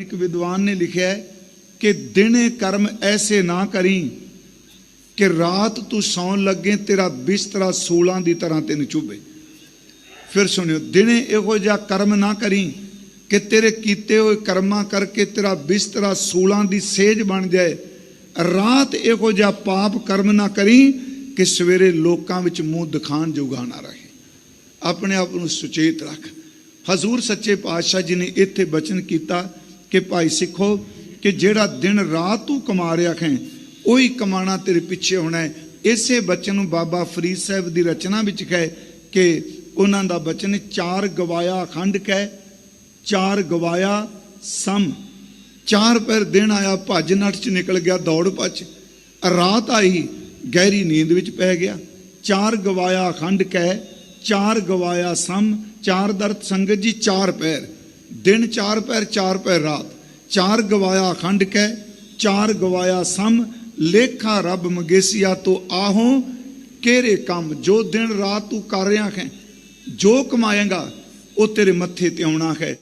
ਇੱਕ ਵਿਦਵਾਨ ਨੇ ਲਿਖਿਆ ਹੈ ਕਿ ਦਿਨੇ ਕਰਮ ਐਸੇ ਨਾ ਕਰੀ ਕਿ ਰਾਤ ਤੂੰ ਸੌਣ ਲੱਗੇ ਤੇਰਾ ਬਿਸਤਰਾ ਸੂਲਾਂ ਦੀ ਤਰ੍ਹਾਂ ਤੈਨੂੰ ਚੁੱਭੇ। ਫਿਰ ਸੁਣਿਓ, ਦਿਨੇ ਇਹੋ ਜਿਹਾ ਕਰਮ ਨਾ ਕਰੀ ਕਿ ਤੇਰੇ ਕੀਤੇ ਹੋਏ ਕਰਮਾਂ ਕਰਕੇ ਤੇਰਾ ਬਿਸਤਰਾ ਸੂਲਾਂ ਦੀ ਸੇਜ ਬਣ ਜਾਏ। ਰਾਤ ਇਹੋ ਜਿਹਾ ਪਾਪ ਕਰਮ ਨਾ ਕਰੀ ਕਿ ਸਵੇਰੇ ਲੋਕਾਂ ਵਿੱਚ ਮੂੰਹ ਦਿਖਾਣ ਜੋਗਾ ਨਾ ਰਹੇ। ਆਪਣੇ ਆਪ ਨੂੰ ਸੁਚੇਤ ਰੱਖ। ਹਜ਼ੂਰ ਸੱਚੇ ਪਾਤਸ਼ਾਹ ਜੀ ਨੇ ਇੱਥੇ ਬਚਨ ਕੀਤਾ ਕਿ ਭਾਈ ਸਿੱਖੋ ਕਿ ਜਿਹੜਾ ਦਿਨ ਰਾਤ ਤੂੰ ਕਮਾ ਰਿਹਾ ਹੈ ਉਹੀ ਕਮਾਣਾ ਤੇਰੇ ਪਿੱਛੇ ਹੋਣਾ ਹੈ। ਇਸੇ ਬਚਨ ਨੂੰ ਬਾਬਾ ਫਰੀਦ ਸਾਹਿਬ ਦੀ ਰਚਨਾ ਵਿੱਚ ਕਹੇ ਕਿ ਉਹਨਾਂ ਦਾ ਬਚਨ ਚਾਰ ਗਵਾਇਆ ਅਖੰਡ ਕਹਿ, ਚਾਰ ਗਵਾਇਆ ਸਮ। ਚਾਰ ਪੈਰ ਦਿਨ ਆਇਆ ਭੱਜ ਨੱਠ ਚ ਨਿਕਲ ਗਿਆ ਦੌੜ ਭੱਜ। ਰਾਤ ਆਈ ਗਹਿਰੀ ਨੀਂਦ ਵਿੱਚ ਪੈ ਗਿਆ। ਚਾਰ ਗਵਾਇਆ ਅਖੰਡ ਕਹਿ, ਚਾਰ ਗਵਾਇਆ ਸਮ, ਚਾਰ ਦਰਤ ਸੰਗਤ ਜੀ, ਚਾਰ ਪੈਰ। ਦਿਨ ਚਾਰ ਪੈਰ ਚਾਰ ਪੈਰ ਰਾਤ। ਚਾਰ ਗਵਾਇਆ ਅਖੰਡ ਕਹਿ, ਚਾਰ ਗਵਾਇਆ ਸਮ। ਲੇਖਾ ਰੱਬ ਮਗੇਸੀਆ ਤੋਂ ਆਹੋ, ਕਿਹੜੇ ਕੰਮ? ਜੋ ਦਿਨ ਰਾਤ ਤੂੰ ਕਰ ਰਿਹਾ ਹੈ ਜੋ ਕਮਾਏਗਾ, ਉਹ ਤੇਰੇ ਮੱਥੇ ਤੇ ਆਉਣਾ ਹੈ